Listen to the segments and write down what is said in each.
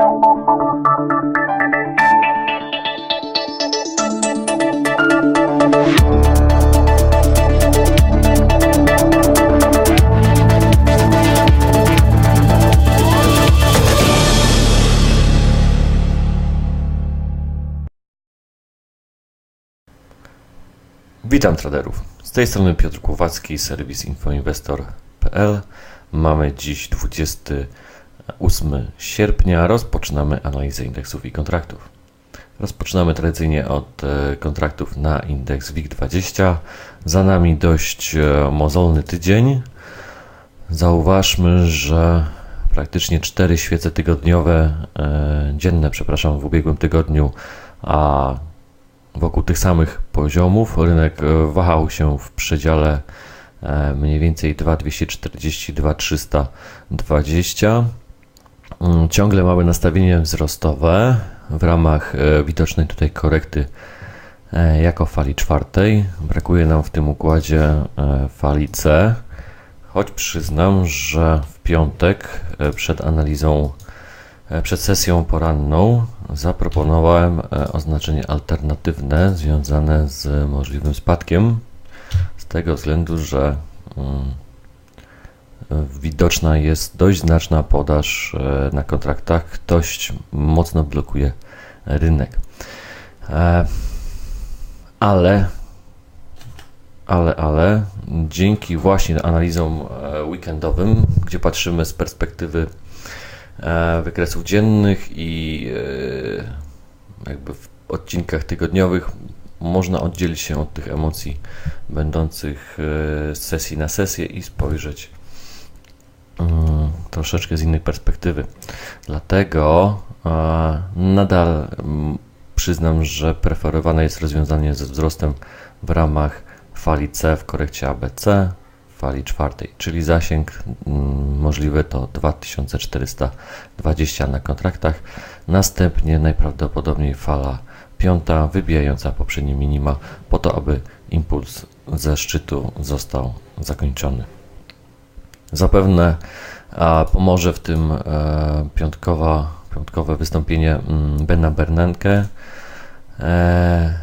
Witam traderów. Z tej strony Piotr Kłowacki, serwis infoinwestor.pl. Mamy dziś 28 sierpnia. Rozpoczynamy analizę indeksów i kontraktów. Rozpoczynamy tradycyjnie od e, kontraktów na indeks WIG20. Za nami dość e, mozolny tydzień. Zauważmy, że praktycznie cztery świece tygodniowe, e, dzienne, przepraszam, w ubiegłym tygodniu, a wokół tych samych poziomów. Rynek wahał się w przedziale mniej więcej 2240-2320. Mm, ciągle mamy nastawienie wzrostowe w ramach e, widocznej tutaj korekty jako fali czwartej. Brakuje nam w tym układzie fali C, choć przyznam, że w piątek przed analizą E, przed sesją poranną zaproponowałem e, oznaczenie alternatywne związane z możliwym spadkiem, z tego względu, że mm, widoczna jest dość znaczna podaż e, na kontraktach, dość mocno blokuje rynek. Ale, ale, ale dzięki właśnie analizom weekendowym, gdzie patrzymy z perspektywy E, wykresów dziennych i e, jakby w odcinkach tygodniowych można oddzielić się od tych emocji będących z e, sesji na sesję i spojrzeć troszeczkę z innej perspektywy. Dlatego nadal mm, przyznam, że preferowane jest rozwiązanie ze wzrostem w ramach fali C w korekcie ABC, fali czwartej, czyli zasięg możliwy to 2420 na kontraktach. Następnie najprawdopodobniej fala piąta, wybijająca poprzednie minima, po to, aby impuls ze szczytu został zakończony. Zapewne a, pomoże w tym e, piątkowa, piątkowe wystąpienie mm, Bena Bernanke. E,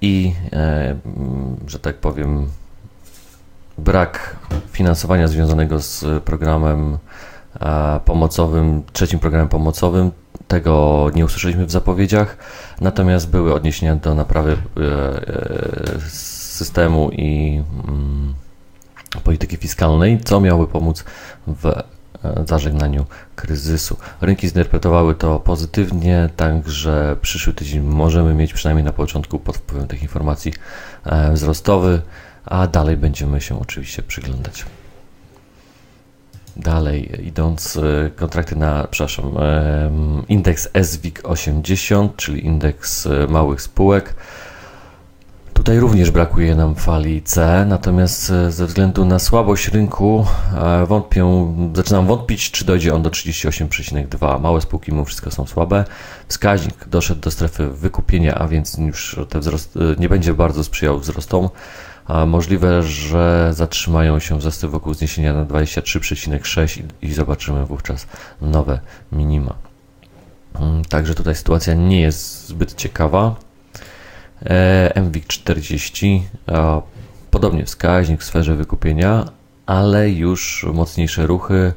i, e, że tak powiem, brak finansowania związanego z programem pomocowym, trzecim programem pomocowym. Tego nie usłyszeliśmy w zapowiedziach, natomiast były odniesienia do naprawy systemu i mm, polityki fiskalnej, co miałoby pomóc w zażegnaniu kryzysu. Rynki zinterpretowały to pozytywnie, także przyszły tydzień możemy mieć przynajmniej na początku pod wpływem tych informacji wzrostowy a dalej będziemy się oczywiście przyglądać. Dalej, idąc, e, kontrakty na, przepraszam, indeks SWIG 80, czyli indeks e, małych spółek. Tutaj również brakuje nam fali C, natomiast e, ze względu na słabość rynku wątpię, zaczynam wątpić, czy dojdzie on do 38,2. Małe spółki mimo wszystko są słabe. Wskaźnik doszedł do strefy wykupienia, a więc już ten wzrost nie będzie bardzo sprzyjał wzrostom a możliwe, że zatrzymają się wzrosty wokół zniesienia na 23,6 i zobaczymy wówczas nowe minima. Mm, także tutaj sytuacja nie jest zbyt ciekawa. E, MWIG 40, podobnie wskaźnik w sferze wykupienia, ale już mocniejsze ruchy,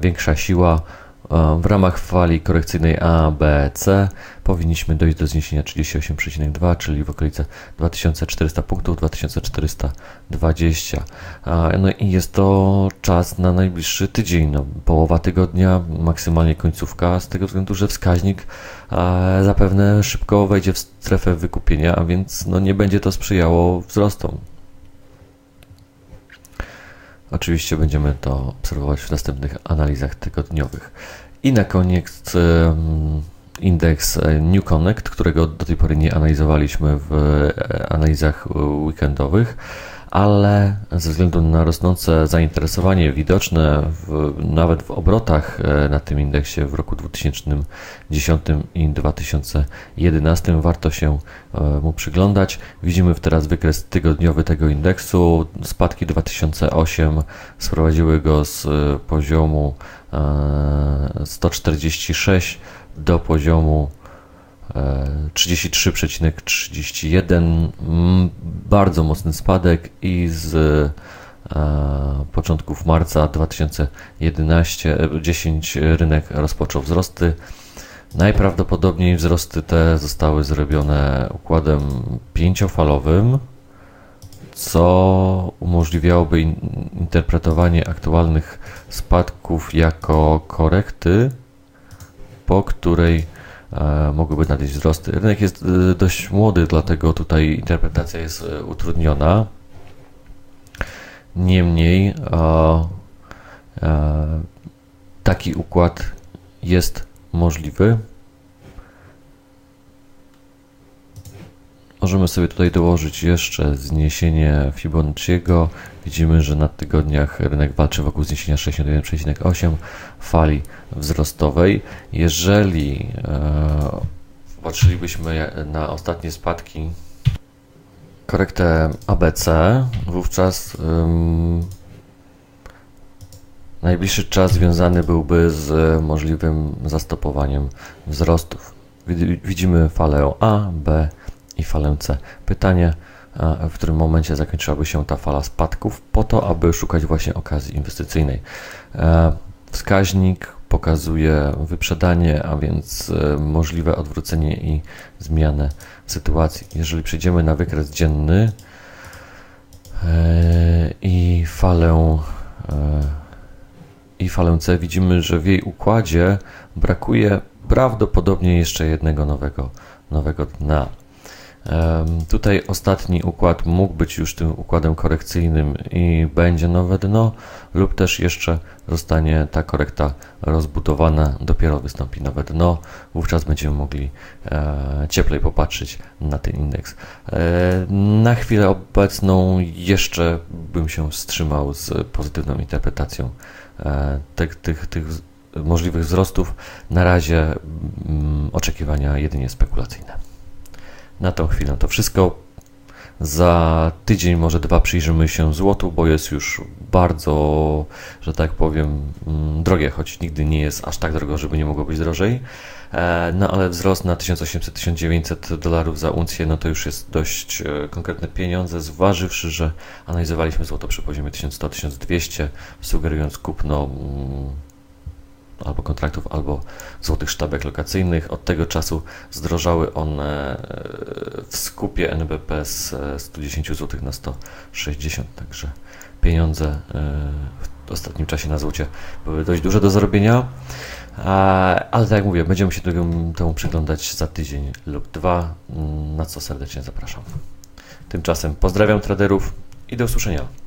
większa siła w ramach fali korekcyjnej A, B, C powinniśmy dojść do zniesienia 38,2, czyli w okolice 2400 punktów, 2420. No i jest to czas na najbliższy tydzień, no, połowa tygodnia, maksymalnie końcówka, z tego względu, że wskaźnik zapewne szybko wejdzie w strefę wykupienia, a więc no, nie będzie to sprzyjało wzrostom. Oczywiście będziemy to obserwować w następnych analizach tygodniowych. I na koniec indeks e, New Connect, którego do tej pory nie analizowaliśmy w e, analizach weekendowych, ale ze względu na rosnące zainteresowanie widoczne w, nawet w obrotach e, na tym indeksie w roku 2010 i 2011 warto się e, mu przyglądać. Widzimy teraz wykres tygodniowy tego indeksu. Spadki 2008 sprowadziły go z e, poziomu 146 do poziomu 33,31 mm, bardzo mocny spadek i z e, początków marca 2011 10 rynek rozpoczął wzrosty. Najprawdopodobniej wzrosty te zostały zrobione układem pięciofalowym, co umożliwiałoby interpretowanie aktualnych spadków jako korekty, po której E, mogłyby nadejść wzrosty. Rynek jest e, dość młody, dlatego tutaj interpretacja jest e, utrudniona. Niemniej taki układ jest możliwy. Możemy sobie tutaj dołożyć jeszcze zniesienie Fibonacciego. Widzimy, że na tygodniach rynek walczy wokół zniesienia 61,8 fali wzrostowej. Jeżeli e, patrzylibyśmy na ostatnie spadki, korektę ABC, wówczas najbliższy czas związany byłby z możliwym zastopowaniem wzrostów. Widzimy falę A, B, i falę C. Pytanie, w którym momencie zakończyłaby się ta fala spadków, po to, aby szukać właśnie okazji inwestycyjnej. E, wskaźnik pokazuje wyprzedanie, a więc e, możliwe odwrócenie i zmianę sytuacji. Jeżeli przejdziemy na wykres dzienny e, i falę i falę C, widzimy, że w jej układzie brakuje prawdopodobnie jeszcze jednego nowego, nowego dna. Tutaj ostatni układ mógł być już tym układem korekcyjnym i będzie nowe dno, lub też jeszcze zostanie ta korekta rozbudowana, dopiero wystąpi nowe dno. Wówczas będziemy mogli e, cieplej popatrzeć na ten indeks. E, na chwilę obecną jeszcze bym się wstrzymał z pozytywną interpretacją e, tych, tych, tych możliwych wzrostów. Na razie mm, oczekiwania jedynie spekulacyjne. Na tą chwilę to wszystko. Za tydzień, może dwa przyjrzymy się złotu, bo jest już bardzo, że tak powiem, mm, drogie, choć nigdy nie jest aż tak drogo, żeby nie mogło być drożej. E, no ale wzrost na 1800-1900 dolarów za uncję, no to już jest dość e, konkretne pieniądze, zważywszy, że analizowaliśmy złoto przy poziomie 1100-1200, sugerując kupno mm, albo kontraktów, albo złotych sztabek lokacyjnych. Od tego czasu zdrożały one e, w skupie NBP z 110 zł na 160, także pieniądze e, w ostatnim czasie na złocie były dość duże do zrobienia. Ale tak jak mówię, będziemy się temu przyglądać za tydzień lub dwa, na co serdecznie zapraszam. Tymczasem pozdrawiam traderów i do usłyszenia.